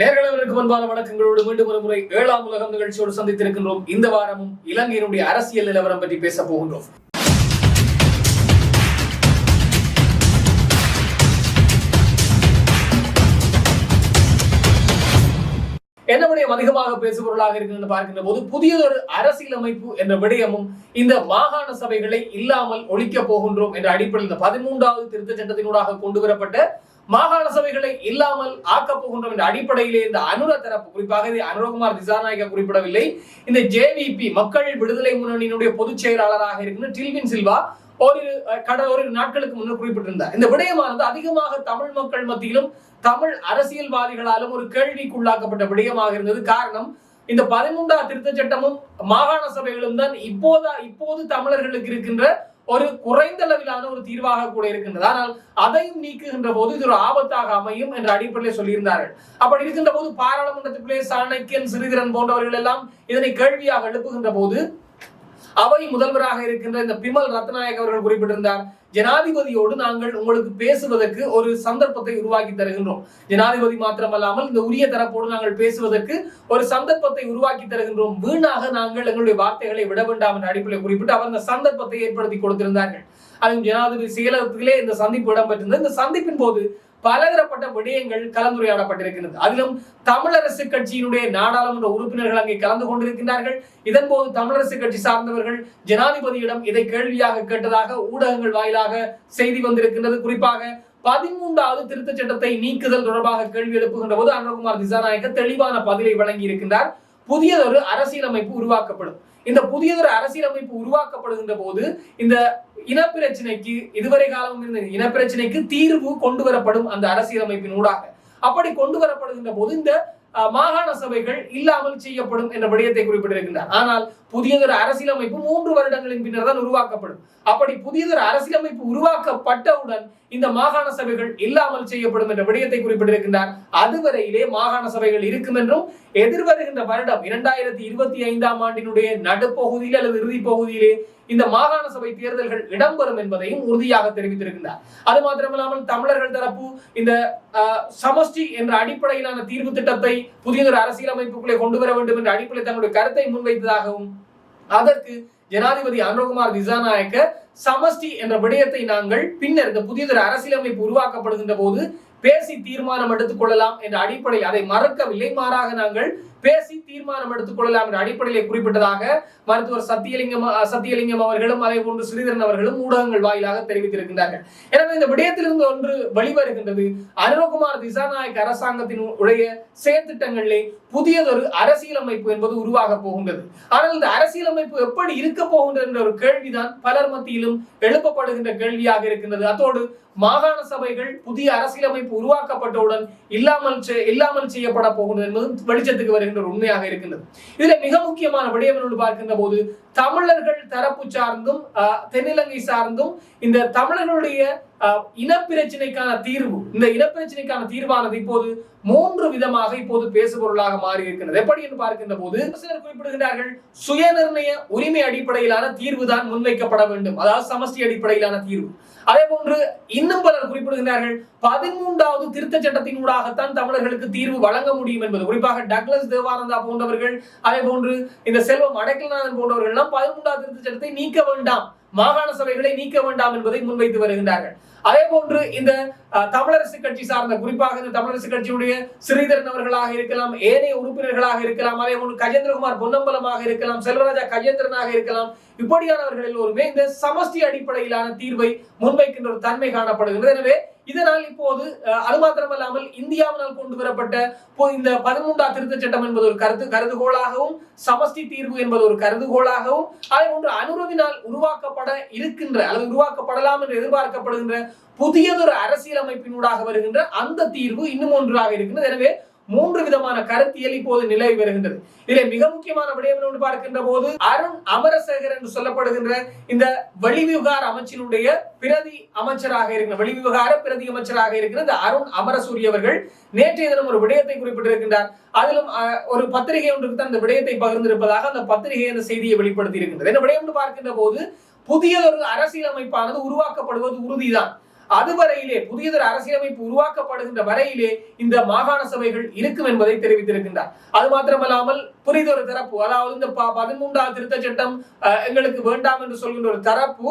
நேர்களுக்கு முன்பான வணக்கங்களோடு மீண்டும் ஒரு முறை ஏழாம் உலகம் நிகழ்ச்சியோடு சந்தித்திருக்கின்றோம். இந்த வாரமும் இலங்கையினுடைய அரசியல் நிலவரம் பற்றி பேச போகின்றோம். என்ன விடயம் அதிகமாக பேசுபொருளாக இருக்கிறது பார்க்கின்ற போது புதியதொரு அரசியலமைப்பு என்ற விடயமும் இந்த மாகாண சபைகளை இல்லாமல் ஒழிக்க போகின்றோம் என்ற அடிப்படையில் இந்த பதிமூன்றாவது திருத்த சட்டத்தினூடாக கொண்டு வரப்பட்ட மாகாண சபைகளை இல்லாமல் ஆக்கப் போகின்றோம் என்ற அடிப்படையிலே இந்த அனுர தரப்பு குறிப்பாக இதை அனுரகுமார் திசாநாயக குறிப்பிடவில்லை. இந்த ஜேவிபி மக்கள் விடுதலை முன்னணியினுடைய பொதுச் செயலாளராக இருக்கின்ற டில்வின் சில்வா ஒரு கடந்த ஒரு நாட்களுக்கு முன்னர் குறிப்பிட்டிருந்தார். இந்த விடயமானது அதிகமாக தமிழ் மக்கள் மத்தியிலும் தமிழ் அரசியல்வாதிகளாலும் ஒரு கேள்விக்குள்ளாக்கப்பட்ட விடயமாக இருந்தது. காரணம் இந்த பதிமூன்றாம் திருத்த சட்டமும் மாகாண சபைகளும் தான் இப்போதா இப்போது தமிழர்களுக்கு இருக்கின்ற ஒரு குறைந்த அளவிலான ஒரு தீர்வாக கூட இருக்கின்றது. ஆனால் அதையும் நீக்குகின்ற போது இது ஒரு ஆபத்தாக அமையும் என்ற அடிப்படையில் சொல்லியிருந்தார்கள். அப்படி இருக்கின்ற போது பாராளுமன்றத்துக்குள்ளே சாணக்கியன் சிறிதரன் போன்றவர்கள் எல்லாம் இதனை கேள்வியாக எழுப்புகின்ற போது அவை முதல்வராக இருக்கின்ற இந்த பிமல் ரத்நாயக் அவர்கள் குறிப்பிட்டிருந்தார். ஜனாதிபதியோடு நாங்கள் உங்களுக்கு பேசுவதற்கு ஒரு சந்தர்ப்பத்தை உருவாக்கி தருகின்றோம். ஜனாதிபதி மாத்திரமல்லாமல் இந்த உரிய தரப்போடு நாங்கள் பேசுவதற்கு ஒரு சந்தர்ப்பத்தை உருவாக்கி தருகின்றோம். வீணாக நாங்கள் எங்களுடைய வார்த்தைகளை விட வேண்டாம் என்ற அடிப்படையில் குறிப்பிட்டு அவர் இந்த சந்தர்ப்பத்தை ஏற்படுத்தி கொடுத்திருந்தார்கள். அதுவும் ஜனாதிபதி செயலகத்திலே இந்த சந்திப்பு இடம்பெற்றிருந்தது. இந்த சந்திப்பின் போது பலதரப்பட்ட விடயங்கள் கலந்துரையாடப்பட்டிருக்கிறது அதிலும் தமிழரசு கட்சியினுடைய நாடாளுமன்ற உறுப்பினர்கள் அங்கே கலந்து கொண்டிருக்கிறார்கள் இதன் போது தமிழரசு கட்சி சார்ந்தவர்கள் ஜனாதிபதியிடம் இதை கேள்வியாக கேட்டதாக ஊடகங்கள் வாயிலாக செய்தி வந்திருக்கின்றது. குறிப்பாக பதிமூன்றாவது திருத்தச் சட்டத்தை நீக்குதல் தொடர்பாக கேள்வி எழுப்புகின்ற போது அனுகுமார் திசாநாயக்க தெளிவான பதிலை வழங்கி இருக்கின்றார் புதியதொரு அரசியலமைப்பு உருவாக்கப்படும். இந்த புதியதொரு அரசியலமைப்பு உருவாக்கப்படுகின்ற போது இந்த இனப்பிரச்சனைக்கு இதுவரை காலம் இருந்த இனப்பிரச்சனைக்கு தீர்வு கொண்டு வரப்படும் அந்த அரசியலமைப்பின் ஊடாக. அப்படி கொண்டு வரப்படுகின்ற போது இந்த மாகாண சபைகள் இல்லாமல் செய்யப்படும் என்ற விடயத்தை குறிப்பிட்டிருக்கின்றார். ஆனால் புதியதொரு அரசியலமைப்பு மூன்று வருடங்களின் பின்னர் தான் உருவாக்கப்படும். அப்படி புதியதொரு அரசியலமைப்பு உருவாக்கப்பட்டவுடன் இந்த மாகாண சபைகள் இல்லாமல் செய்யப்படும் என்ற விடயத்தை குறிப்பிட்டிருக்கின்றார். அதுவரையிலே மாகாண சபைகள் இருக்கும் என்றும் எதிர்வருகின்ற வருடம் இரண்டாயிரத்தி இருபத்தி ஐந்தாம் ஆண்டினுடைய நடுப்பகுதியில் அல்லது இறுதி பகுதியிலே இந்த மாகாண சபை தேர்தல்கள் இடம்பெறும் என்பதையும் உறுதியாக தெரிவித்திருக்கின்றார். அது மாத்திரமில்லாமல் தமிழர்கள் தரப்பு இந்த சமஷ்டி என்ற அடிப்படையிலான தீர்வு திட்டத்தை புதியதொரு அரசியலமைப்புக்குள்ளே கொண்டு வர வேண்டும் என்ற அடிப்படையில் தங்களுடைய கருத்தை முன்வைத்ததாகவும் அதற்கு ஜனாதிபதி அனுகுமார் திசாநாயக்க சமஷ்டி என்ற விடயத்தை நாங்கள் பின்னர் இந்த புதியதொரு அரசியலமைப்பு உருவாக்கப்படுகின்ற போது பேசி தீர்மானம் எடுத்துக் கொள்ளலாம் என்ற அடிப்படையில் அதை மறக்கவில்லை. மாறாக நாங்கள் பேசி தீர்மானம் எடுத்துக் கொள்ளலாம் என்ற அடிப்படையிலே குறிப்பிட்டதாக மருத்துவர் சத்தியலிங்கம் சத்தியலிங்கம் அவர்களும் அதே போன்று ஸ்ரீதரன் அவர்களும் ஊடகங்கள் வாயிலாக தெரிவித்திருக்கின்றார்கள். எனவே இந்த விடயத்திலிருந்து ஒன்று வெளிவருகின்றது. அருணகுமார் திசாநாயக் அரசாங்கத்தின் உடைய செயற்திட்டங்களிலே புதியதொரு அரசியலமைப்பு என்பது உருவாக போகின்றது. ஆனால் இந்த அரசியலமைப்பு எப்படி இருக்க போகின்றது என்ற ஒரு கேள்விதான் பலர் மத்தியிலும் எழுப்பப்படுகின்ற கேள்வியாக இருக்கின்றது. அத்தோடு மாகாண சபைகள் புதிய அரசியலமைப்பு உருவாக்கப்பட்டவுடன் இல்லாமல் இல்லாமல் செய்யப்பட போகின்றது என்பதும் வெளிச்சத்துக்கு வருகிறது என்ற உண்மையாக இருக்கின்றது. இதுல மிக முக்கியமான விடயம் என்று பார்க்கின்ற போது தமிழர்கள் தரப்பு சார்ந்தும் தென்னிலங்கை சார்ந்தும் இந்த தமிழர்களுடைய இனப்பிரச்சனைக்கான தீர்வு இந்த இனப்பிரச்சனைக்கான தீர்வானது இப்போது மூன்று விதமாக இப்போது பேசுபொருளாக மாறி இருக்கிறது எப்படி என்று பார்க்கின்ற போது சிலர் குறிப்பிடுகிறார்கள் சுய நிர்ணய உரிமை அடிப்படையிலான தீர்வு தான் முன்வைக்கப்பட வேண்டும். அதாவது சமஷ்டி அடிப்படையிலான தீர்வு. அதே போன்று இன்னும் பலர் குறிப்பிடுகிறார்கள் பதிமூன்றாவது திருத்த சட்டத்தின் ஊடாகத்தான் தமிழர்களுக்கு தீர்வு வழங்க முடியும் என்பது. குறிப்பாக டக்ளஸ் தேவானந்தா போன்றவர்கள் அதே போன்று இந்த செல்வம் அடைக்கல்நாதன் போன்றவர்கள் எல்லாம் பதிமூன்றாவது திருத்த சட்டத்தை நீக்க வேண்டாம். மாகாண சபைகளை நீக்க வேண்டாம் என்பதை முன்வைத்து வருகின்றார்கள். அதே போன்று இந்த தமிழரசு கட்சி சார்ந்த குறிப்பாக இந்த தமிழரசு கட்சியுடைய ஸ்ரீதரன் அவர்களாக இருக்கலாம் ஏனைய உறுப்பினர்களாக இருக்கலாம் அதே போன்று கஜேந்திரகுமார் பொன்னம்பலமாக இருக்கலாம் செல்வராஜா கஜேந்திரனாக இருக்கலாம் இப்படியானவர்கள் எல்லோருமே இந்த சமஷ்டி அடிப்படையிலான தீர்வை முன்வைக்கின்ற ஒரு தன்மை காணப்படுகிறது எனவே இதனால் இப்போது அது மாத்திரமல்லாமல் இந்தியாவினால் கொண்டு வரப்பட்ட இந்த பதிமூன்றாம் திருத்தச் சட்டம் என்பது ஒரு கருத்து கருதுகோளாகவும் சமஷ்டி தீர்வு என்பது ஒரு கருதுகோளாகவும் அதே போன்று அனுரவினால் உருவாக்கப்பட இருக்கின்ற அல்லது உருவாக்கப்படலாம் என்று எதிர்பார்க்கப்படுகின்ற புதியதொரு அரசியலமைப்பினூடாக வருகின்ற அந்த தீர்வு இன்னும் ஒன்றாக இருக்கின்றது. எனவே மூன்று விதமான கருத்தியல் இப்போது நிலவி வருகின்றது இதில் மிக முக்கியமான விடயம் என்று பார்க்கின்ற போது அருண் அமரசேகர் என்று சொல்லப்படுகின்ற இந்த வெளிவிவகார அமைச்சினுடைய பிரதி அமைச்சராக இருக்கிற வெளிவிவகார பிரதி அமைச்சராக இருக்கிற இந்த அருண் அமரசூரி அவர்கள் நேற்றைய தினம் ஒரு விடயத்தை குறிப்பிட்டிருக்கின்றார். அதிலும் ஒரு பத்திரிகை ஒன்றுக்கு தான் அந்த விடயத்தை பகிர்ந்திருப்பதாக அந்த பத்திரிகை அந்த செய்தியை வெளிப்படுத்தி இருக்கின்றது என்ன விடயம் என்று பார்க்கின்ற போது புதிய ஒரு அரசியலமைப்பானது உருவாக்கப்படுவது உறுதிதான். அதுவரையிலே புதியதொரு அரசியலமைப்பு உருவாக்கப்படுகின்ற வரையிலே இந்த மாகாண சபைகள் இருக்கும் என்பதை தெரிவித்திருக்கின்றார். அது மாத்திரமல்லாமல் புரிதொரு தரப்பு அதாவது இந்த பதிமூன்றாவது திருத்த சட்டம் எங்களுக்கு வேண்டாம் என்று சொல்கின்ற ஒரு தரப்பு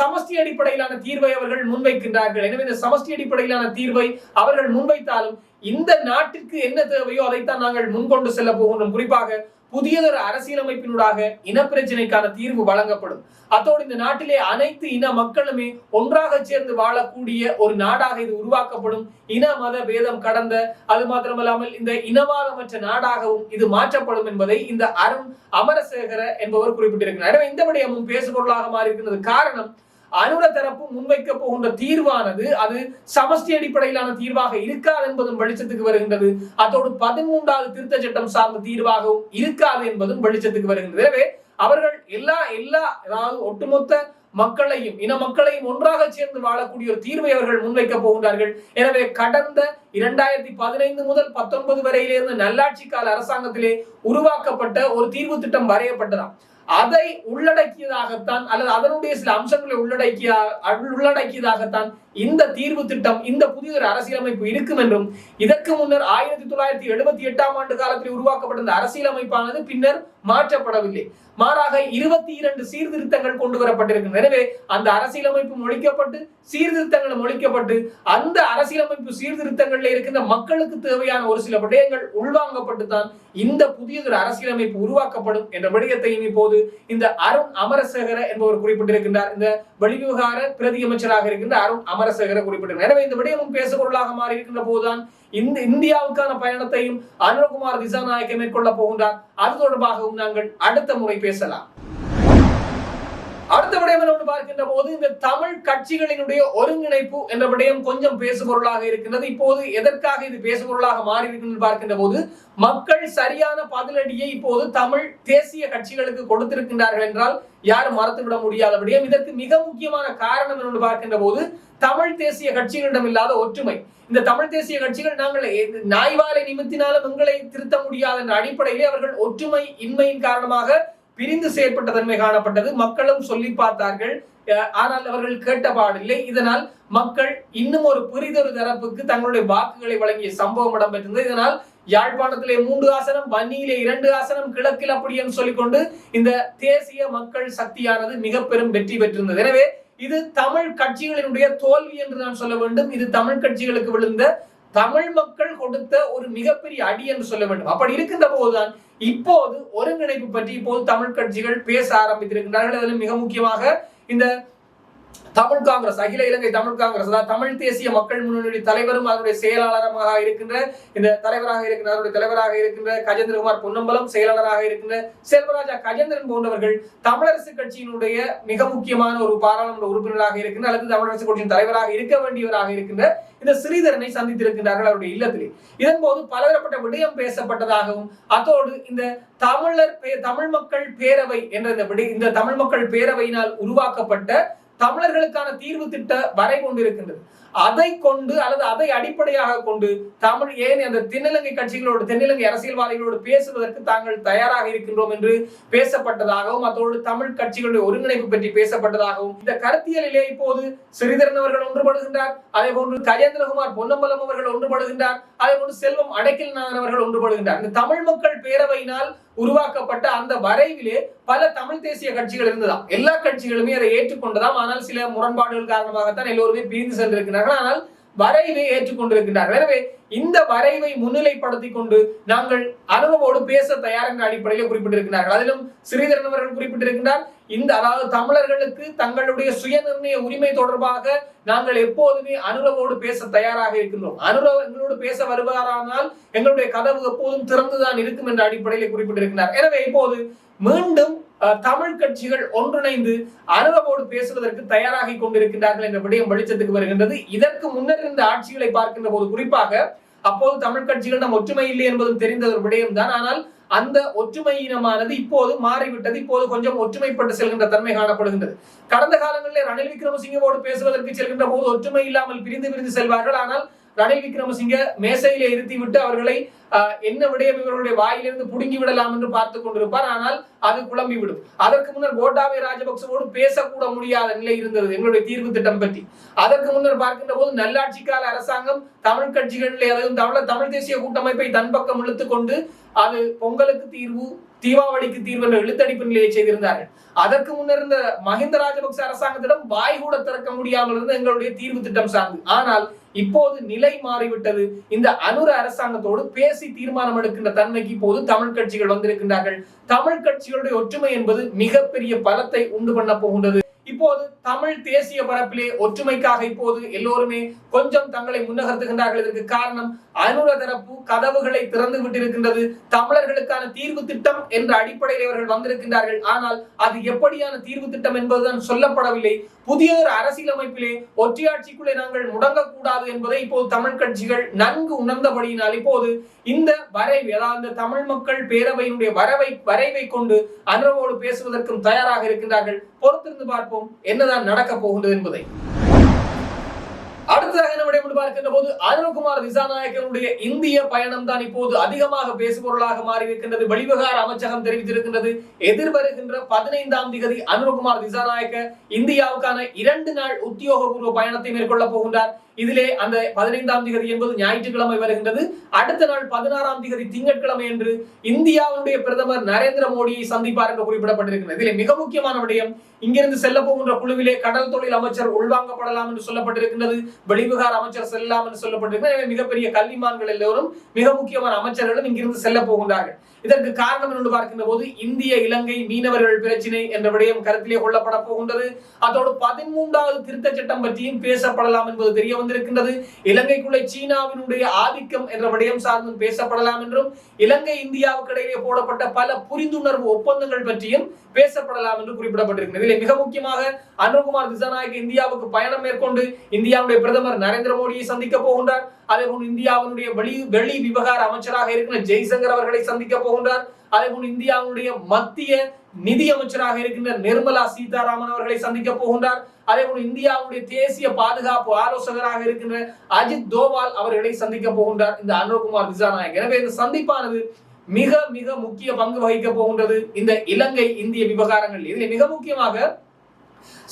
சமஷ்டி அடிப்படையிலான தீர்வை அவர்கள் முன்வைக்கின்றார்கள். எனவே இந்த சமஷ்டி அடிப்படையிலான தீர்வை அவர்கள் முன்வைத்தாலும் இந்த நாட்டிற்கு என்ன தேவையோ அதைத்தான் நாங்கள் முன்கொண்டு செல்ல போகின்றோம். குறிப்பாக புதியதொரு அரசியலமைப்பினூடாக இனப்பிரச்சனைக்கான தீர்வு வழங்கப்படும். அத்தோடு இந்த நாட்டிலே அனைத்து இன மக்களுமே ஒன்றாக சேர்ந்து வாழக்கூடிய ஒரு நாடாக இது உருவாக்கப்படும். இன மத பேதம் கடந்த அது மாத்திரமல்லாமல் இந்த இனவாதமற்ற நாடாகவும் இது மாற்றப்படும் என்பதை இந்த அருண் அமரசேகர என்பவர் குறிப்பிட்டிருக்கிறார். எனவே இந்த விடயமும் பேசுபொருளாக மாறி இருக்கிறது காரணம் அனுர தரப்பு முன்வைக்க போகின்ற தீர்வானது அது சமஷ்டி அடிப்படையிலான தீர்வாக இருக்காது என்பதும் வெளிச்சத்துக்கு வருகின்றது. அதோடு பதிமூன்றாவது திருத்த சட்டம் சார்ந்த தீர்வாகவும் இருக்காது என்பதும் வெளிச்சத்துக்கு வருகின்றது. எனவே அவர்கள் எல்லா எல்லா அதாவது ஒட்டுமொத்த மக்களையும் இன மக்களையும் ஒன்றாக சேர்ந்து வாழக்கூடிய ஒரு தீர்வை அவர்கள் முன்வைக்க போகின்றார்கள். எனவே கடந்த இரண்டாயிரத்தி பதினைந்து முதல் பத்தொன்பது வரையிலிருந்து நல்லாட்சி கால அரசாங்கத்திலே உருவாக்கப்பட்ட ஒரு தீர்வு திட்டம் வரையப்பட்டதாம். அதை உள்ளடக்கியதாகத்தான் அல்லது அதனுடைய சில அம்சங்களை உள்ளடக்கிய உள்ளடக்கியதாகத்தான் இந்த தீர்வு திட்டம் இந்த புதிய ஒரு அரசியலமைப்பு இருக்கும் என்றும் இதற்கு முன்னர் ஆயிரத்தி தொள்ளாயிரத்தி எழுபத்தி எட்டாம் ஆண்டு காலத்தில் உருவாக்கப்பட்ட இந்த அரசியலமைப்பானது பின்னர் மாற்றப்படவில்லை. மாறாக இருபத்தி இரண்டு சீர்திருத்தங்கள் கொண்டு வரப்பட்டிருக்கின்றன. எனவே அந்த அரசியலமைப்பு மொழிக்கப்பட்டு சீர்திருத்தங்கள் மொழிக்கப்பட்டு அந்த அரசியலமைப்பு சீர்திருத்தங்களில் இருக்கின்ற மக்களுக்கு தேவையான ஒரு சில விடயங்கள் உள்வாங்கப்பட்டு தான் இந்த புதியதொரு அரசியலமைப்பு உருவாக்கப்படும் என்ற விடயத்தையும் இப்போது இந்த அருண் அமரசேகர என்பவர் குறிப்பிட்டிருக்கின்றார். இந்த வெளிவிவகார பிரதி அமைச்சராக இருக்கின்ற அருண் அமரசேகர குறிப்பிட்டிருக்கிறார். எனவே இந்த விடயமும் பேசுபொருளாக மாறி இருக்கின்ற போதுதான் இந்த இந்தியாவுக்கான பயணத்தையும் அனுரகுமார் திசாநாயக்க மேற்கொள்ள போகின்றார். அது தொடர்பாகவும் நாங்கள் அடுத்த முறை பேசலாம். அடுத்த விடயம் என்று பார்க்கின்ற போது இந்த தமிழ் கட்சிகளினுடைய ஒருங்கிணைப்பு என்ற விடயம் கொஞ்சம் பேசுபொருளாக இருக்கின்றது. இப்போது எதற்காக இது பேசுபொருளாக மாறி இருக்கின்றது பார்க்கின்ற போது மக்கள் சரியான பதிலடியை இப்போது தமிழ் தேசிய கட்சிகளுக்கு கொடுத்திருக்கின்றார்கள் என்றால் யாரும் மறந்துவிட முடியாத விடயம். இதற்கு மிக முக்கியமான காரணம் என்று பார்க்கின்ற போது தமிழ் தேசிய கட்சிகளிடம் இல்லாத ஒற்றுமை. இந்த தமிழ் தேசிய கட்சிகள் நாங்கள் நாய்வாலை நிமித்தினாலும் எங்களை திருத்த முடியாத என்ற அடிப்படையிலே அவர்கள் ஒற்றுமை இன்மையின் காரணமாக பிரிந்து செயற்பட்ட தன்மை காணப்பட்டது. மக்களும் சொல்லி பார்த்தார்கள். ஆனால் அவர்கள் கேட்ட பாடில்லை. இதனால் மக்கள் இன்னும் ஒரு புரிதொரு தரப்புக்கு தங்களுடைய வாக்குகளை வழங்கிய சம்பவம் இடம்பெற்றிருந்தது. இதனால் யாழ்ப்பாணத்திலே மூன்று ஆசனம் வன்னியிலே இரண்டு ஆசனம் கிழக்கில் அப்படி என்று சொல்லிக்கொண்டு இந்த தேசிய மக்கள் சக்தியானது மிக பெரும் வெற்றி பெற்றிருந்தது. எனவே இது தமிழ் கட்சிகளினுடைய தோல்வி என்று நான் சொல்ல வேண்டும். இது தமிழ் கட்சிகளுக்கு விழுந்த தமிழ் மக்கள் கொடுத்த ஒரு மிகப்பெரிய அடி என்று சொல்ல வேண்டும். அப்படி இருக்கின்ற போதுதான் இப்போது ஒருங்கிணைப்பு பற்றி இப்போது தமிழ் கட்சிகள் பேச ஆரம்பித்திருக்கின்றார்கள். அதில் மிக முக்கியமாக இந்த தமிழ் காங்கிரஸ் அகில இலங்கை தமிழ் காங்கிரஸ் அதாவது தமிழ் தேசிய மக்கள் முன்னணி தலைவரும் அதனுடைய செயலாளரமாக இருக்கின்ற இந்த தலைவராக இருக்கின்ற அதனுடைய தலைவராக இருக்கின்ற கஜேந்திரகுமார் பொன்னம்பலம் செயலாளராக இருக்கின்ற செல்வராஜா கஜேந்திரன் போன்றவர்கள் தமிழரசு கட்சியினுடைய மிக முக்கியமான ஒரு பாராளுமன்ற உறுப்பினராக இருக்கின்ற அல்லது தமிழரசு கட்சியின் தலைவராக இருக்க வேண்டியவராக இருக்கின்ற இந்த ஸ்ரீதரனை சந்தித்திருக்கின்றார்கள் அவருடைய இல்லத்திலே. இதன் போது பலதரப்பட்ட விடயம் பேசப்பட்டதாகவும் அதோடு இந்த தமிழர் தமிழ் மக்கள் பேரவை என்ற இந்த இந்த தமிழ் மக்கள் பேரவையினால் உருவாக்கப்பட்ட தமிழர்களுக்கான தீர்வு திட்ட வரை கொண்டிருக்கின்றது. அதை கொண்டு அல்லது அதை அடிப்படையாக கொண்டு தமிழ் ஏன் அந்த தென்னிலங்கை கட்சிகளோடு தென்னிலங்கை அரசியல்வாதிகளோடு பேசுவதற்கு தாங்கள் தயாராக இருக்கின்றோம் என்று பேசப்பட்டதாகவும் அதோடு தமிழ் கட்சிகளுடைய ஒருங்கிணைப்பு பற்றி பேசப்பட்டதாகவும். இந்த கருத்தியலிலே இப்போது சிறிதரன் அவர்கள் ஒன்றுபடுகின்றார் அதே போன்று கஜேந்திரகுமார் பொன்னம்பலம் அவர்கள் ஒன்றுபடுகின்றார் அதே போன்று செல்வம் அடைக்கல்நாதன் அவர்கள் ஒன்றுபடுகின்றார். இந்த தமிழ் மக்கள் பேரவையினால் உருவாக்கப்பட்ட அந்த வரைவிலே பல தமிழ் தேசிய கட்சிகள் இருந்ததாம். எல்லா கட்சிகளுமே அதை ஏற்றுக்கொண்டதாம். ஆனால் சில முரண்பாடுகள் காரணமாகத்தான் எல்லோருமே பிரிந்து சென்றிருக்கிறார் சென்றிருக்கிறார்கள் ஆனால் வரைவை ஏற்றுக்கொண்டிருக்கின்றார்கள் எனவே இந்த வரைவை முன்னிலைப்படுத்தி கொண்டு நாங்கள் அனுபவோடு பேச தயார் என்ற அடிப்படையில் குறிப்பிட்டிருக்கிறார்கள். அதிலும் ஸ்ரீதரன் அவர்கள் குறிப்பிட்டிருக்கின்றார் இந்த அதாவது தமிழர்களுக்கு தங்களுடைய சுய நிர்ணய உரிமை தொடர்பாக நாங்கள் எப்போதுமே அனுரவோடு பேச தயாராக இருக்கின்றோம். அனுரவ் எங்களோடு பேச வருவாரானால் எங்களுடைய கதவு எப்போதும் திறந்துதான் இருக்கும் என்ற அடிப்படையில் குறிப்பிட்டிருக்கிறார் எனவே இப்போது மீண்டும் தமிழ் கட்சிகள் ஒன்றிணைந்து அனுபவோடு பேசுவதற்கு தயாராகி கொண்டிருக்கிறார்கள் என்ற விடயம் வெளிச்சத்துக்கு வருகின்றது. இதற்கு முன்னர் இருந்த ஆட்சிகளை பார்க்கின்ற போது குறிப்பாக அப்போது தமிழ் கட்சிகளிடம் ஒற்றுமை இல்லை என்பதும் தெரிந்த ஒரு விடயம் தான். ஆனால் அந்த ஒற்றுமையினமானது இப்போது மாறிவிட்டது. இப்போது கொஞ்சம் ஒற்றுமைப்பட்டு செல்கின்ற தன்மை காணப்படுகின்றது. கடந்த காலங்களில் ரணில் விக்ரமசிங்கவோடு பேசுவதற்கு செல்கின்ற போது ஒற்றுமை இல்லாமல் பிரிந்து பிரிந்து செல்வார்கள். ஆனால் ரணில் விக்ரமசிங்க மேசையிலே இருத்தி விட்டு அவர்களை என்ன விடயம் இவர்களுடைய வாயிலிருந்து புடுங்கி விடலாம் என்று பார்த்து கொண்டிருப்பார். ஆனால் அது குழம்பி விடும். அதற்கு முன்னர் கோட்டாபய ராஜபக்சவோடு பேசக்கூட முடியாத நிலை இருந்தது எங்களுடைய தீர்வு திட்டம் பற்றி. அதற்கு முன்னர் பார்க்கின்ற போது நல்லாட்சிக்கால அரசாங்கம் தமிழ் கட்சிகளில் அதாவது தமிழ் தமிழ் தேசிய கூட்டமைப்பை தன் பக்கம் இழுத்துக் கொண்டு அது பொங்கலுக்கு தீர்வு தீபாவளிக்கு தீர்வு என்ற இழுத்தடிப்பு நிலையை செய்திருந்தார்கள். அதற்கு முன்னர் இருந்த மஹிந்த ராஜபக்ச அரசாங்கத்திடம் வாய் கூட திறக்க முடியாமல் இருந்த எங்களுடைய தீர்வு திட்டம் சார்ந்து. ஆனால் இப்போது நிலை மாறிவிட்டது. இந்த அனுர அரசாங்கத்தோடு பேசி தீர்மானம் எடுக்கின்ற தன்மைக்கு இப்போது தமிழ் கட்சிகள் வந்திருக்கின்றார்கள். தமிழ் கட்சிகளுடைய ஒற்றுமை என்பது மிகப்பெரிய பலத்தை உண்டு பண்ண போகின்றது. இப்போது தமிழ் தேசிய பரப்பிலே ஒற்றுமைக்காக இப்போது எல்லோருமே கொஞ்சம் தங்களை முன்னகர்த்துகின்றார்கள். இதற்கு காரணம் அனுர தரப்பு கதவுகளை திறந்து விட்டிருக்கின்றது. தமிழர்களுக்கான தீர்வு திட்டம் என்ற அடிப்படையில் இவர்கள் வந்திருக்கின்றார்கள். ஆனால் அது எப்படியான தீர்வு திட்டம் என்பதுதான் சொல்லப்படவில்லை. புதிய ஒரு அரசியலமைப்பிலே ஒற்றையாட்சிக்குள்ளே நாங்கள் முடங்கக்கூடாது என்பதை இப்போது தமிழ் கட்சிகள் நன்கு உணர்ந்தபடியினால் இப்போது இந்த வரைவு அதாவது இந்த தமிழ் மக்கள் பேரவையினுடைய வரவை வரைவை கொண்டு அனுரவோடு பேசுவதற்கும் தயாராக இருக்கின்றார்கள். பொறுத்திருந்து பார்ப்போம் என்னதான் நடக்கப் போகின்றது என்பதை. அடுத்ததாக என்ன விடயம் பார்க்கின்ற போது அருண்குமார் திசாநாயக்கனுடைய இந்திய பயணம் தான் இப்போது அதிகமாக பேசுபொருளாக மாறி இருக்கின்றது வெளிவிவகார அமைச்சகம் தெரிவித்திருக்கின்றது. எதிர்வருகின்ற பதினைந்தாம் திகதி அருண்குமார் திசாநாயக்க இந்தியாவுக்கான இரண்டு நாள் உத்தியோகபூர்வ பயணத்தை மேற்கொள்ள போகின்றார். இதிலே அந்த பதினைந்தாம் திகதி என்பது ஞாயிற்றுக்கிழமை வருகின்றது. அடுத்த நாள் பதினாறாம் திகதி திங்கட்கிழமை என்று இந்தியாவுடைய பிரதமர் நரேந்திர மோடியை சந்திப்பார் என்று குறிப்பிடப்பட்டிருக்கிறது. இதிலே மிக முக்கியமான விடயம் இங்கிருந்து செல்ல போகின்ற குழுவிலே கடல் தொழில் அமைச்சர் உள்வாங்கப்படலாம் என்று சொல்லப்பட்டிருக்கின்றது. வெளிவிகார அமைச்சர் செல்லலாம் என்று சொல்லப்பட்டிருக்கிறது. எனவே மிகப்பெரிய கல்விமான்கள் எல்லோரும் மிக முக்கியமான அமைச்சர்களும் இங்கிருந்து செல்ல போகின்றார்கள். இதற்கு காரணம் என்று பார்க்கின்ற போது இந்திய இலங்கை மீனவர்கள் பிரச்சினை என்ற விடயம் கருத்திலே கொள்ளப்பட போகின்றது. அதோடு பதிமூன்றாவது திருத்த சட்டம் பற்றியும் பேசப்படலாம் என்பது தெரிய வந்திருக்கின்றது. இலங்கைக்குள்ளே சீனாவினுடைய ஆதிக்கம் என்ற விடயம் சார்ந்தும் பேசப்படலாம் என்றும் இலங்கை இந்தியாவுக்கு இடையிலே போடப்பட்ட பல புரிந்துணர்வு ஒப்பந்தங்கள் பற்றியும் பேசப்படலாம் என்று குறிப்பிடப்பட்டிருக்கிறது இதில் மிக முக்கியமாக அனுகுமார் திசாநாயக் இந்தியாவுக்கு பயணம் மேற்கொண்டு இந்தியாவுடைய பிரதமர் நரேந்திர மோடியை சந்திக்க போகின்றார். அதே போன்று இந்தியாவினுடைய வெளி வெளி விவகார அமைச்சராக இருக்கிற ஜெய்சங்கர் அவர்களை சந்திக்க போகின்றார் அதே போல் இந்தியாவுடைய மத்திய நிதியமைச்சராக இருக்கின்ற நிர்மலா சீதாராமன் அவர்களை சந்திக்க போகின்றார். அதே போல் இந்தியாவுடைய தேசிய பாதுகாப்பு ஆலோசகராக இருக்கின்ற அஜித் தோவால் அவர்களை சந்திக்க போகின்றார். இந்த அனுகுமார் திசாநாயக் எனவே இந்த சந்திப்பானது மிக மிக முக்கிய பங்கு வகிக்க போகின்றது இந்த இலங்கை இந்திய விவகாரங்கள் இதில் மிக முக்கியமாக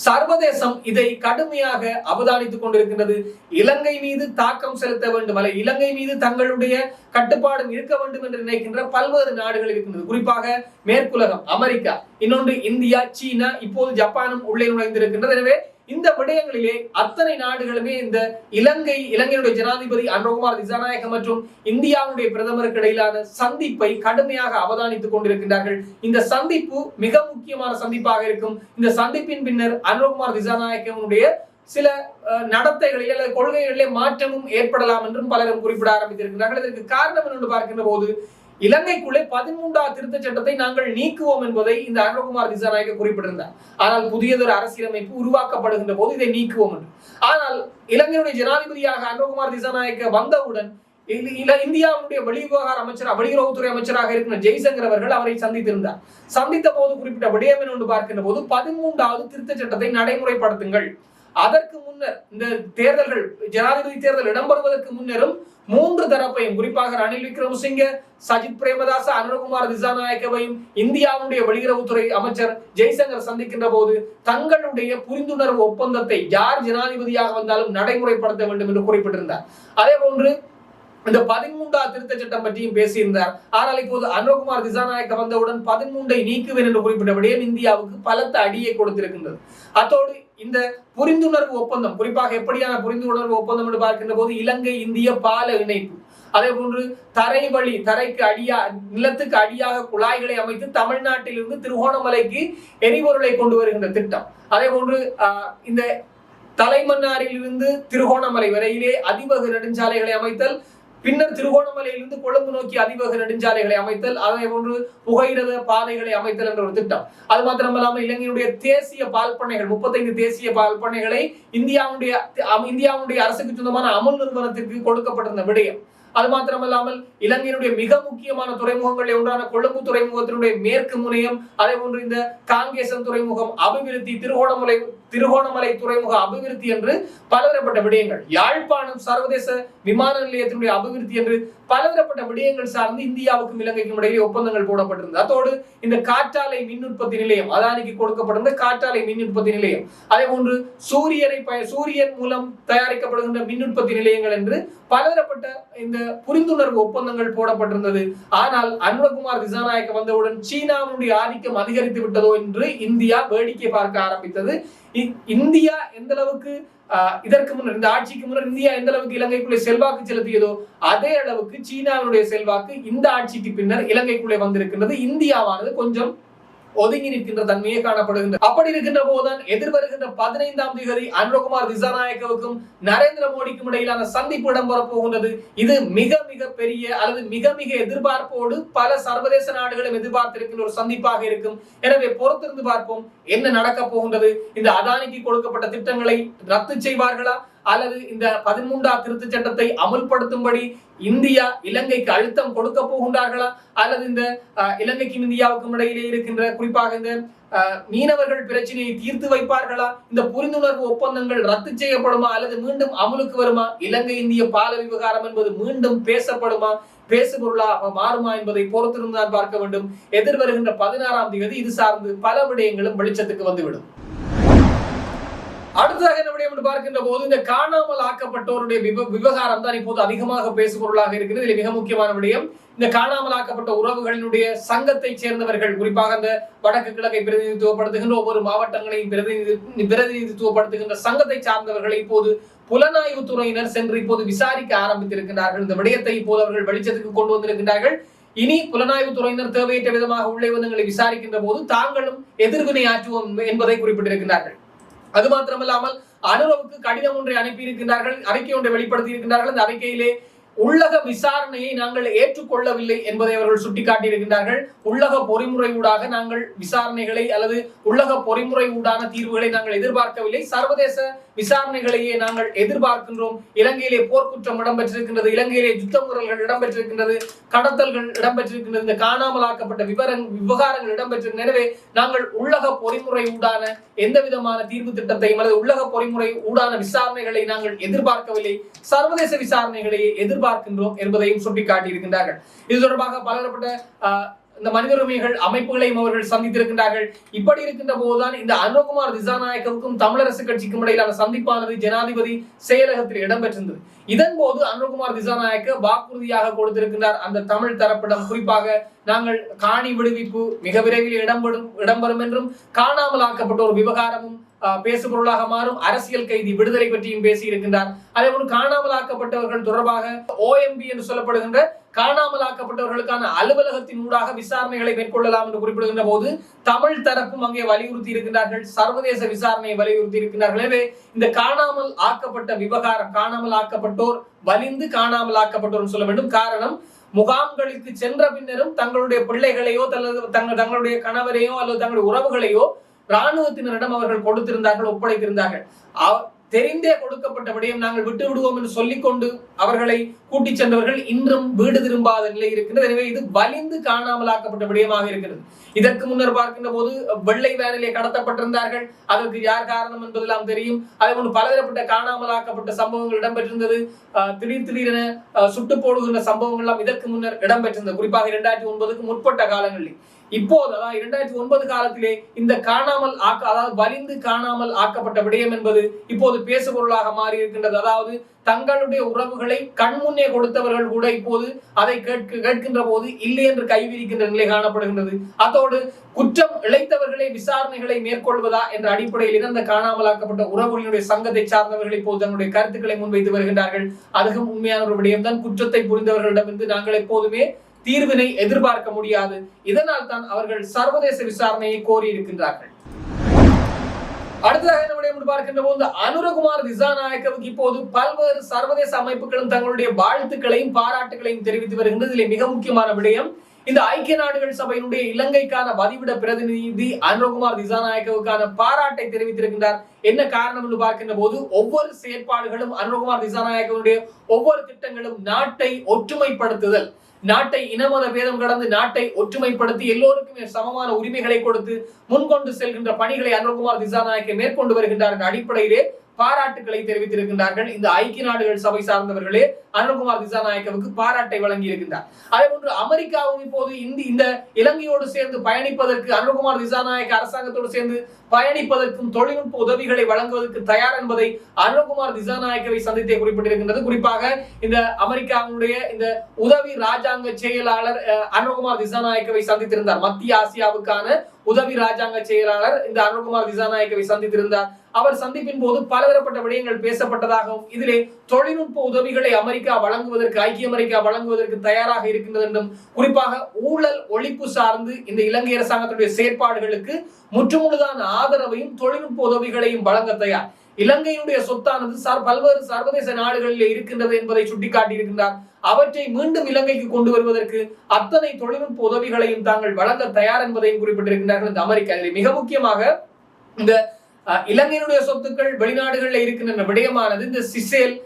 சர்வதேசம் இதை கடுமையாக அவதானித்துக் கொண்டிருக்கின்றது. இலங்கை மீது தாக்கம் செலுத்த வேண்டும் அல்ல இலங்கை மீது தங்களுடைய கட்டுப்பாடும் இருக்க வேண்டும் என்று நினைக்கின்ற பல்வேறு நாடுகள் இருக்கின்றது. குறிப்பாக மேற்குலகம் அமெரிக்கா இன்னொன்று இந்தியா சீனா இப்போது ஜப்பானும் உள்ளே நுழைந்திருக்கின்றது. எனவே இந்த விடயங்களிலே அத்தனை நாடுகளுமே இந்த இலங்கை இலங்கையுடைய ஜனாதிபதி அன்ரோகுமார் திசாநாயக மற்றும் இந்தியாவுடைய பிரதமருக்கு இடையிலான சந்திப்பை கடுமையாக அவதானித்துக் கொண்டிருக்கின்றார்கள். இந்த சந்திப்பு மிக முக்கியமான சந்திப்பாக இருக்கும். இந்த சந்திப்பின் பின்னர் அன்ரோகுமார் திசாநாயகனுடைய சில அஹ், நடத்தைகளில் அல்லது கொள்கைகளிலே மாற்றமும் ஏற்படலாம் என்றும் பலரும் குறிப்பிட ஆரம்பித்திருக்கிறார்கள் இதற்கு காரணம் என்று பார்க்கின்ற போது இலங்கைக்குள்ளே பதிமூன்றாவது திருத்த சட்டத்தை நாங்கள் நீக்குவோம் என்பதை இந்த அருணகுமார் திசாநாயக குறிப்பிட்டிருந்தார். ஆனால் புதியதொரு அரசியலமைப்பு உருவாக்கப்படுகின்ற போது இதை நீக்குவோம் என்று. ஆனால் இலங்கையுடைய ஜனாதிபதியாக அருணகுமார் திசாநாயக்க வந்தவுடன் இல- இந்தியாவுடைய வெளிவிவகார அமைச்சர் வெளியுறவுத்துறை அமைச்சராக இருக்கிற ஜெய்சங்கர் அவர்கள் அவரை சந்தித்திருந்தார். சந்தித்த போது குறிப்பிட்ட விடயம் என்று பார்க்கின்ற போது பதிமூன்றாவது திருத்த சட்டத்தை நடைமுறைப்படுத்துங்கள். அதற்கு முன்னர் இந்த தேர்தல்கள் ஜனாதிபதி தேர்தல் இடம்பெறுவதற்கு முன்னரும் மூன்று தரப்பையும் குறிப்பாக ரணில் விக்ரமசிங்க சஜித் பிரேமதாச அருண்குமார் திசாநாயக்கவையும் இந்தியாவுடைய வெளியுறவுத்துறை அமைச்சர் ஜெய்சங்கர் சந்திக்கின்ற போது தங்களுடைய புரிந்துணர்வு ஒப்பந்தத்தை யார் ஜனாதிபதியாக வந்தாலும் நடைமுறைப்படுத்த வேண்டும் என்று குறிப்பிட்டிருந்தார். அதே போன்று இந்த பதிமூன்றாம் திருத்த சட்டம் பற்றியும் பேசியிருந்தார். ஆனால் இப்போது அனுகுமார் திசாநாயக்க வந்தவுடன் பதிமூன்றை நீக்குவேன் என்று குறிப்பிட்ட விடயம் இந்தியாவுக்கு பலத்த அடியை கொடுத்திருக்கின்றது. அத்தோடு இந்த புரிந்துணர்வு ஒப்பந்தம் குறிப்பாக எப்படியான புரிந்துணர்வு ஒப்பந்தம் என்று பார்க்கின்ற போது இலங்கை இந்திய பால இணைப்பு. அதே போன்று தரை வழி தரைக்கு அடியா நிலத்துக்கு அடியாக குழாய்களை அமைத்து தமிழ்நாட்டிலிருந்து திருகோணமலைக்கு எரிபொருளை கொண்டு வருகின்ற திட்டம். அதே போன்று ஆஹ், இந்த தலைமன்னாரிலிருந்து திருகோணமலை வரையிலே அதிவகு நெடுஞ்சாலைகளை அமைத்தல் பின்னர் திருகோணமலையிலிருந்து கொழும்பு நோக்கி அதிவேக நெடுஞ்சாலைகளை அமைத்தல் அதே போன்று புகையிரத பாதைகளை அமைத்தல் என்ற ஒரு திட்டம். அது மாத்திரமல்லாமல் இலங்கையுடைய தேசிய பால் பண்ணைகள் முப்பத்தைந்து தேசிய பால் பண்ணைகளை இந்தியாவுடைய இந்தியாவுடைய அரசுக்கு சொந்தமான அமுல் நிறுவனத்திற்கு கொடுக்கப்பட்டிருந்த விடயம். அது மாத்திரமல்லாமல் இலங்கையினுடைய மிக முக்கியமான துறைமுகங்களில் ஒன்றான கொழும்பு துறைமுகத்தினுடைய மேற்கு முனையம் அதே போன்று இந்த காங்கேசன் துறைமுகம் அபிவிருத்தி திருகோணமலை திருகோணமலை துறைமுக அபிவிருத்தி என்று பலதரப்பட்ட விடயங்கள். யாழ்ப்பாணம் சர்வதேச விமான நிலையத்தினுடைய அபிவிருத்தி என்று பலதரப்பட்ட விடயங்கள் சார்ந்து இந்தியாவுக்கும் இலங்கைக்கும் இடையே ஒப்பந்தங்கள் போடப்பட்டிருந்தது. அதோடு இந்த காற்றாலை மின் உற்பத்தி நிலையம் அதானிக்கு கொடுக்கப்பட்டிருந்த காற்றாலை மின் உற்பத்தி நிலையம் அதே போன்று சூரியனை பய சூரியன் மூலம் தயாரிக்கப்படுகின்ற மின் உற்பத்தி நிலையங்கள் என்று பலதரப்பட்ட இந்த புரிந்துணர்வு ஒப்பந்தங்கள் போடப்பட்டிருந்தது. ஆனால் அனுரகுமார் திசாநாயக்க வந்தவுடன் சீனாவினுடைய ஆதிக்கம் அதிகரித்து விட்டதோ என்று இந்தியா வேடிக்கை பார்க்க ஆரம்பித்தது. இந்தியா எந்த அளவுக்கு ஆஹ், இதற்கு முன்னர் இந்த ஆட்சிக்கு முன்னர் இந்தியா எந்த அளவுக்கு இலங்கைக்குள்ளே செல்வாக்கு செலுத்தியதோ அதே அளவுக்கு சீனாவினுடைய செல்வாக்கு இந்த ஆட்சிக்கு பின்னர் இலங்கைக்குள்ளே வந்திருக்கின்றது. இந்தியாவானது கொஞ்சம் ஒதுங்கி நிற்கின்ற தன்மையே காணப்படுகின்றது அப்படி இருக்கின்ற போதுதான் எதிர்வருகின்ற பதினைந்தாம் தேதி அனுரகுமார் திசாநாயக்கவுக்கும் நரேந்திர மோடிக்கும் இடையிலான சந்திப்பு இடம்பெற போகின்றது. இது மிக மிக பெரிய அல்லது மிக மிக எதிர்பார்ப்போடு பல சர்வதேச நாடுகளும் எதிர்பார்த்திருக்கின்ற ஒரு சந்திப்பாக இருக்கும். எனவே பொறுத்திருந்து பார்ப்போம் என்ன நடக்க போகின்றது. இந்த அதானிக்கு கொடுக்கப்பட்ட திட்டங்களை ரத்து செய்வார்களா? அல்லது இந்த பதிமூன்றாம் திருத்தச் சட்டத்தை அமுல்படுத்தும்படி இந்தியா இலங்கைக்கு அழுத்தம் கொடுக்க போகின்றார்களா? அல்லது இந்த இலங்கைக்கும் இந்தியாவுக்கும் இடையிலே இருக்கின்ற குறிப்பாக இந்த மீனவர்கள் பிரச்சனையை தீர்த்து வைப்பார்களா? இந்த புரிந்துணர்வு ஒப்பந்தங்கள் ரத்து செய்யப்படுமா? அல்லது மீண்டும் அமலுக்கு வருமா? இலங்கை இந்திய பால விவகாரம் என்பது மீண்டும் பேசப்படுமா? பேசுபொருளாக மாறுமா என்பதை பொறுத்திருந்தான் பார்க்க வேண்டும். எதிர்வருகின்ற பதினாறாம் தேதி இது சார்ந்து பல விடயங்களும் வெளிச்சத்துக்கு வந்துவிடும். அடுத்ததாக என்ன விடயம் என்று பார்க்கின்ற போது இந்த காணாமல் ஆக்கப்பட்டோருடைய விவகாரம் தான் இப்போது அதிகமாக பேசுபொருளாக இருக்கிறது. இதில் மிக முக்கியமான விடயம் இந்த காணாமல் ஆக்கப்பட்ட உறவுகளினுடைய சங்கத்தை சேர்ந்தவர்கள் குறிப்பாக அந்த வடக்கு கிழக்கை பிரதிநிதித்துவப்படுத்துகின்ற ஒவ்வொரு மாவட்டங்களையும் பிரதிநிதி பிரதிநிதித்துவப்படுத்துகின்ற சங்கத்தை சார்ந்தவர்களை இப்போது புலனாய்வு துறையினர் சென்று இப்போது விசாரிக்க ஆரம்பித்திருக்கிறார்கள் இந்த விடயத்தை இப்போது அவர்கள் வெளிச்சத்துக்கு கொண்டு வந்திருக்கிறார்கள் இனி புலனாய்வு துறையினர் தேவையற்ற விதமாக உள்ளே வந்து விசாரிக்கின்ற போது தாங்களும் எதிர்வினை ஆற்றுவோம் என்பதை குறிப்பிட்டிருக்கிறார்கள் அது மாத்திரமல்லாமல் அனுரவுக்கு கடிதம் ஒன்றை அனுப்பி இருக்கின்றார்கள் அறிக்கை ஒன்றை வெளிப்படுத்தி இருக்கின்றார்கள் அந்த அறிக்கையிலே உள்ளக விசாரணையை நாங்கள் ஏற்றுக்கொள்ளவில்லை என்பதை அவர்கள் சுட்டிக்காட்டியிருக்கின்றார்கள். உள்ளக பொறிமுறை ஊடாக நாங்கள் விசாரணைகளை அல்லது உள்ளக பொறிமுறை ஊடான தீர்வுகளை நாங்கள் எதிர்பார்க்கவில்லை. சர்வதேச விசாரணைகளையே நாங்கள் எதிர்பார்க்கின்றோம். இலங்கையிலே போர்க்குற்றம் இடம்பெற்றிருக்கின்றது இலங்கையிலே யுத்த இடம்பெற்றிருக்கின்றது கடத்தல்கள் இடம்பெற்றிருக்கின்றது இந்த காணாமலாக்கப்பட்ட விவரங் விவகாரங்கள் இடம்பெற்றிருக்கின்றன. எனவே நாங்கள் உள்ளக பொறிமுறை ஊடான எந்த விதமான தீர்வு திட்டத்தையும் அல்லது உள்ளக பொறிமுறை ஊடான விசாரணைகளை நாங்கள் எதிர்பார்க்கவில்லை. சர்வதேச விசாரணைகளையே எதிர்பார்க்கின்றோம் என்பதையும் சுட்டிக்காட்டியிருக்கின்றார்கள். இது தொடர்பாக பலதரப்பட்ட இந்த மனித உரிமைகள் அமைப்புகளையும் அவர்கள் சந்தித்திருக்கின்றார்கள். இப்படி இருக்கின்ற போதுதான் இந்த அனுகுமார் திசாநாயக்கவுக்கும் தமிழரசு கட்சிக்கும் இடையிலான சந்திப்பானது ஜனாதிபதி செயலகத்தில் இடம்பெற்றிருந்தது. இதன் போது அனுகுமார் திசாநாயக்க வாக்குறுதியாக கொடுத்திருக்கின்றார் அந்த தமிழ் தரப்பிடம். குறிப்பாக நாங்கள் காணி விடுவிப்பு மிக விரைவில் இடம்பெறும் இடம்பெறும் என்றும் காணாமல் ஆக்கப்பட்ட ஒரு விவகாரமும் பேசுபொருளாக மாறும். அரசியல் கைதி விடுதலை பற்றியும் பேசி இருக்கின்றார் அதே போல காணாமலாக்கப்பட்டவர்கள் தொடர்பாக ஓஎம்பி என்று சொல்லப்படுகின்ற காணாமலாக்கப்பட்டவர்களுக்கான அலுவலகத்தின் ஊடாக விசாரணைகளை மேற்கொள்ளலாம் என்று குறிப்பிடுகின்ற போது தமிழ் தரப்பும் அங்கே வலியுறுத்தி இருக்கின்றார்கள். சர்வதேச விசாரணையை வலியுறுத்தி இருக்கின்றார்கள். எனவே இந்த காணாமல் ஆக்கப்பட்ட விவகாரம் காணாமல் ஆக்கப்பட்டோர் வலிந்து காணாமல் ஆக்கப்பட்டோர் சொல்ல வேண்டும். காரணம் முகாம்களுக்கு சென்ற பின்னரும் தங்களுடைய பிள்ளைகளையோ அல்லது தங்களுடைய கணவரையோ அல்லது தங்களுடைய உறவுகளையோ இராணுவத்தினரிடம் அவர்கள் கொடுத்திருந்தார்கள் ஒப்படைத்திருந்தார்கள். தெரிந்தே கொடுக்கப்பட்ட விடயம் நாங்கள் விட்டு விடுவோம் என்று சொல்லிக்கொண்டு அவர்களை கூட்டிச் சென்றவர்கள் இன்றும் வீடு திரும்பாத நிலை இருக்கிறது எனவே இது வலிந்து காணாமலாக்கப்பட்ட விடயமாக இருக்கிறது. இதற்கு முன்னர் பார்க்கின்ற போது வெள்ளை வேனிலே கடத்தப்பட்டிருந்தார்கள். அதற்கு யார் காரணம் என்பதெல்லாம் தெரியும். அதே போன்று பலதரப்பட்ட காணாமலாக்கப்பட்ட சம்பவங்கள் இடம்பெற்றிருந்தது. திடீர் திடீரென சுட்டு போடுகின்ற சம்பவங்கள் எல்லாம் இதற்கு முன்னர் இடம்பெற்றிருந்தது. குறிப்பாக இரண்டாயிரத்தி ஒன்பதுக்கு முற்பட்ட காலங்களில். இப்போது அதாவது இரண்டாயிரத்தி ஒன்பது காலத்திலே இந்த காணாமல் ஆக்க அதாவது வலிந்து காணாமல் ஆக்கப்பட்ட விடயம் என்பது இப்போது பேசுபொருளாக மாறி இருக்கின்றது அதாவது தங்களுடைய உறவுகளை கண்முன்னே கொடுத்தவர்கள் கூட இப்போது அதை கேட்க கேட்கின்ற போது இல்லை என்று கைவிரிக்கின்ற நிலை காணப்படுகின்றது. அதோடு குற்றம் இழைத்தவர்களை விசாரணைகளை மேற்கொள்வதா என்ற அடிப்படையில் இறந்த காணாமலாக்கப்பட்ட உறவுகளினுடைய சங்கத்தை சார்ந்தவர்கள் இப்போது தங்களுடைய கருத்துக்களை முன்வைத்து வருகின்றார்கள். அதுவும் உண்மையான ஒரு விடயம்தான். குற்றத்தை புரிந்தவர்களிடமிருந்து நாங்கள் எப்போதுமே தீர்வினை எதிர்பார்க்க முடியாது. இதனால் தான் அவர்கள் சர்வதேச விசாரணையை கோரி இருக்கின்றார்கள் அடுத்ததாக என்ன பார்க்கின்ற போது அனுரகுமார் திசாநாயக்கவுக்கு இப்போது பல்வேறு சர்வதேச அமைப்புகளும் தங்களுடைய வாழ்த்துக்களையும் பாராட்டுகளையும் தெரிவித்து வருகின்றது. இதில் மிக முக்கியமான விடயம் இந்த ஐக்கிய நாடுகள் சபையினுடைய இலங்கைக்கான வதிவிட பிரதிநிதி அனுரகுமார் திசாநாயக்கவுக்கான பாராட்டை தெரிவித்திருக்கின்றார். என்ன காரணம் என்று பார்க்கின்ற போது ஒவ்வொரு செயற்பாடுகளும் அனுரகுமார் திசாநாயக்கவுடைய ஒவ்வொரு திட்டங்களும் நாட்டை ஒற்றுமைப்படுத்துதல். நாட்டை இனமத பேதம் கடந்து நாட்டை ஒற்றுமைப்படுத்தி எல்லோருக்குமே சமமான உரிமைகளை கொடுத்து முன்கொண்டு செல்கின்ற பணிகளை அனுகுமார் திசாநாயக்கை மேற்கொண்டு வருகின்றார் என்ற அடிப்படையிலே பாராட்டுகளை தெரிவித்திருக்கின்றார்கள். இந்த ஐக்கிய நாடுகள் சபை சார்ந்தவர்களே அருண்குமார் திசாநாயக்கவுக்கு பாராட்டை வழங்கி இருக்கின்றார் அதே போன்று அமெரிக்காவும் இப்போது இந்த இந்த இலங்கையோடு சேர்ந்து பயணிப்பதற்கு அருண்குமார் திசாநாயக்க அரசாங்கத்தோடு சேர்ந்து பயணிப்பதற்கும் தொழில்நுட்ப உதவிகளை வழங்குவதற்கு தயார் என்பதை அருண்குமார் திசாநாயக்கவை சந்தித்தே குறிப்பிட்டிருக்கின்றது. குறிப்பாக இந்த அமெரிக்காவுடைய இந்த உதவி ராஜாங்க செயலாளர் அருண்குமார் திசாநாயக்கவை சந்தித்திருந்தார். மத்திய ஆசியாவுக்கான உதவி ராஜாங்க செயலாளர் இந்த அருண்குமார் திசாநாயக்கவை சந்தித்திருந்தார். அவர் சந்திப்பின் போது பலதரப்பட்ட விடயங்கள் பேசப்பட்டதாகவும் இதிலே தொழில்நுட்ப உதவிகளை அமெரிக்கா வழங்குவதற்கு ஐக்கிய அமெரிக்கா வழங்குவதற்கு தயாராக இருக்கின்றது என்றும் குறிப்பாக ஊழல் ஒழிப்பு சார்ந்து இந்த இலங்கை அரசாங்கத்துடைய செயற்பாடுகளுக்கு முற்றுமுழுதான ஆதரவையும் தொழில்நுட்ப உதவிகளையும் வழங்க தயார். இலங்கையினுடைய சொத்தானது சார் பல்வேறு சர்வதேச நாடுகளில் இருக்கின்றது என்பதை சுட்டிக்காட்டியிருக்கின்றார். அவற்றை மீண்டும் இலங்கைக்கு கொண்டு வருவதற்கு அத்தனை தொழில்நுட்ப உதவிகளையும் தாங்கள் வழங்க தயார் என்பதையும் குறிப்பிட்டிருக்கின்றார்கள். இந்த அமெரிக்கா மிக முக்கியமாக இந்த இலங்கையினுடைய சொத்துக்கள் வெளிநாடுகளில் இருக்கின்ற விடயமானது இந்த சிசேல்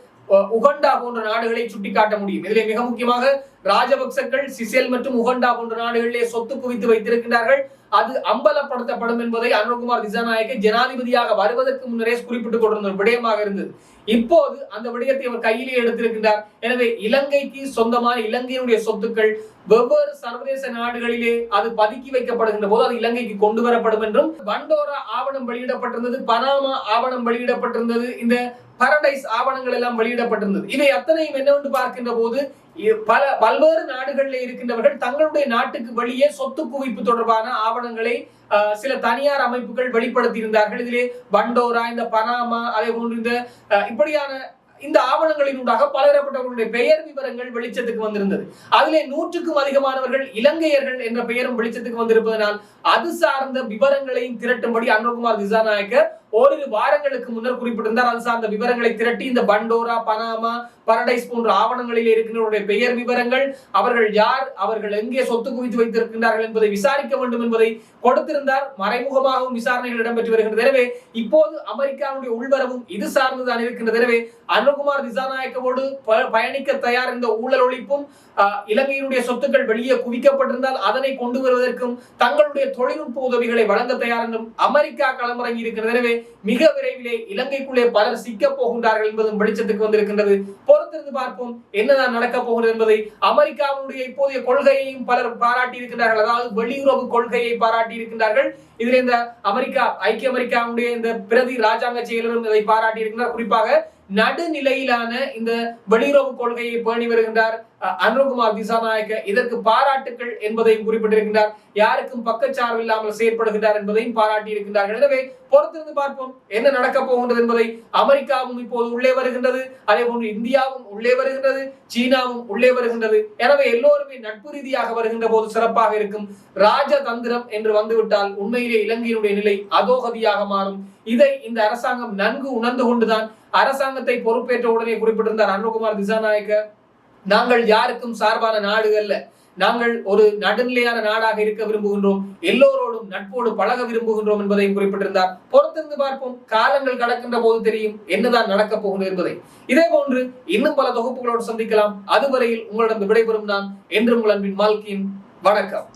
உகண்டா போன்ற நாடுகளை சுட்டிக்காட்ட முடியும். இதிலே மிக முக்கியமாக ராஜபக்சர்கள் சிசேல் மற்றும் உகண்டா போன்ற நாடுகளிலே சொத்து குவித்து வைத்திருக்கிறார்கள் அது அம்பலப்படுத்தப்படும் என்பதை அருண்குமார் திசாநாயக்க ஜனாதிபதியாக வருவதற்கு முன்னரே குறிப்பிட்டுக் கொண்டிருந்த விடயமாக இருந்தது. இப்போது அந்த விடயத்தை அவர் கையிலே எடுத்திருக்கின்றார். எனவே இலங்கைக்கு சொந்தமான இலங்கையினுடைய சொத்துக்கள் வெவ்வேறு சர்வதேச நாடுகளிலே அது பதுக்கி வைக்கப்படுகின்ற போது அது இலங்கைக்கு கொண்டு வரப்படும் என்றும் பண்டோரா ஆவணம் வெளியிடப்பட்டிருந்தது பனாமா ஆவணம் வெளியிடப்பட்டிருந்தது இந்த பரடைஸ் ஆவணங்கள் எல்லாம் வெளியிடப்பட்டிருந்தது. இவை அத்தனையும் என்னவென்று பார்க்கின்ற போது பல பல்வேறு நாடுகளில் இருக்கின்றவர்கள் தங்களுடைய நாட்டுக்கு வெளியே சொத்து குவிப்பு தொடர்பான ஆவணங்களை சில தனியார் அமைப்புகள் வெளிப்படுத்தி இருந்தார்கள் இதிலே பண்டோரா இந்த பனாமா அதே போன்று இந்த இப்படியான இந்த ஆவணங்களினூடாக பலதரப்பட்டவர்களுடைய பெயர் விவரங்கள் வெளிச்சத்துக்கு வந்திருந்தது. அதிலே நூற்றுக்கும் அதிகமானவர்கள் இலங்கையர்கள் என்ற பெயரும் வெளிச்சத்துக்கு வந்திருப்பதனால் அது சார்ந்த விவரங்களையும் திரட்டும்படி அனுகுமார் திசாநாயக்கர் ஓரிரு வாரங்களுக்கு முன்னர் குறிப்பிட்டிருந்தார். அது சார்ந்த விவரங்களை திரட்டி இந்த பண்டோரா பனாமா பரடைஸ் போன்ற ஆவணங்களில் இருக்கின்றவருடைய பெயர் விவரங்கள் அவர்கள் யார் அவர்கள் எங்கே சொத்து குவித்து வைத்திருக்கின்றார்கள் என்பதை விசாரிக்க வேண்டும் என்பதை கொடுத்திருந்தார். மறைமுகமாகவும் விசாரணைகள் இடம்பெற்று வருகின்றது எனவே இப்போது அமெரிக்காவுடைய உள்வரவும் இது சார்ந்துதான் இருக்கின்றது. எனவே அனுகுமார் திசாநாயக்கவோடு பயணிக்க தயார் இந்த ஊழல் ஒழிப்பும் இலங்கையினுடைய சொத்துக்கள் வெளியே குவிக்கப்பட்டிருந்தால் அதனை கொண்டு வருவதற்கும் தங்களுடைய தொழில்நுட்ப உதவிகளை வழங்க தயார் என்றும் அமெரிக்கா களமிறங்கி இருக்கிறது எனவே மிக விரைவிலே இலங்கைக்குள்ளே பலர் சிக்க போகின்றார்கள் என்பதும் வெளிச்சத்துக்கு வந்திருக்கின்றது. பொறுத்திருந்து பார்ப்போம் என்னதான் நடக்க போகிறது என்பதை. அமெரிக்காவுடைய இப்போதைய கொள்கையையும் பலர் பாராட்டி இருக்கின்றார்கள் அதாவது வெளியுறவு கொள்கையை பாராட்டி இருக்கின்றார்கள் இதுல இந்த அமெரிக்கா ஐக்கிய அமெரிக்காவுடைய இந்த பிரதி ராஜாங்க செயலரும் இதை பாராட்டி இருக்கின்றார் குறிப்பாக நடுநிலையிலான இந்த வெளியுறவு கொள்கையை பேணி வருகின்றார் அனுகுமார் திசாநாயக்க. இதற்கு பாராட்டுக்கள் என்பதையும் குறிப்பிட்டிருக்கின்றார். யாருக்கும் பக்கச்சார்பு இல்லாமல் செயற்படுகின்றார் என்பதையும் பாராட்டி இருக்கின்றார்கள் எனவே பொறுத்திருந்து பார்ப்போம் என்ன நடக்க போகின்றது என்பதை. அமெரிக்காவும் இப்போது உள்ளே வருகின்றது அதே போன்று இந்தியாவும் உள்ளே வருகின்றது சீனாவும் உள்ளே வருகின்றது. எனவே எல்லோருமே நட்பு ரீதியாக வருகின்ற போது சிறப்பாக இருக்கும். ராஜதந்திரம் என்று வந்துவிட்டால் உண்மையிலே இலங்கையினுடைய நிலை அதோகதியாக மாறும். இதை இந்த அரசாங்கம் நன்கு உணர்ந்து கொண்டுதான் அரசாங்கத்தை பொறுப்பேற்ற உடனே குறிப்பிட்டிருந்தார் அருண்குமார் திசாநாயக்க. நாங்கள் யாருக்கும் சார்பான நாடு அல்ல நாங்கள் ஒரு நடுநிலையான நாடாக இருக்க விரும்புகின்றோம். எல்லோரோடும் நட்போடு பழக விரும்புகின்றோம் என்பதையும் குறிப்பிட்டிருந்தார். பொறுத்திருந்து பார்ப்போம். காலங்கள் கடக்கின்ற போது தெரியும் என்னதான் நடக்கப் போகிறது என்பதை. இதே போன்று இன்னும் பல தொகுப்புகளோடு சந்திக்கலாம். அதுவரையில் உங்களிடம் விடைபெறும் நான் என்று உங்கள் அன்பின் மால்கின். வணக்கம்.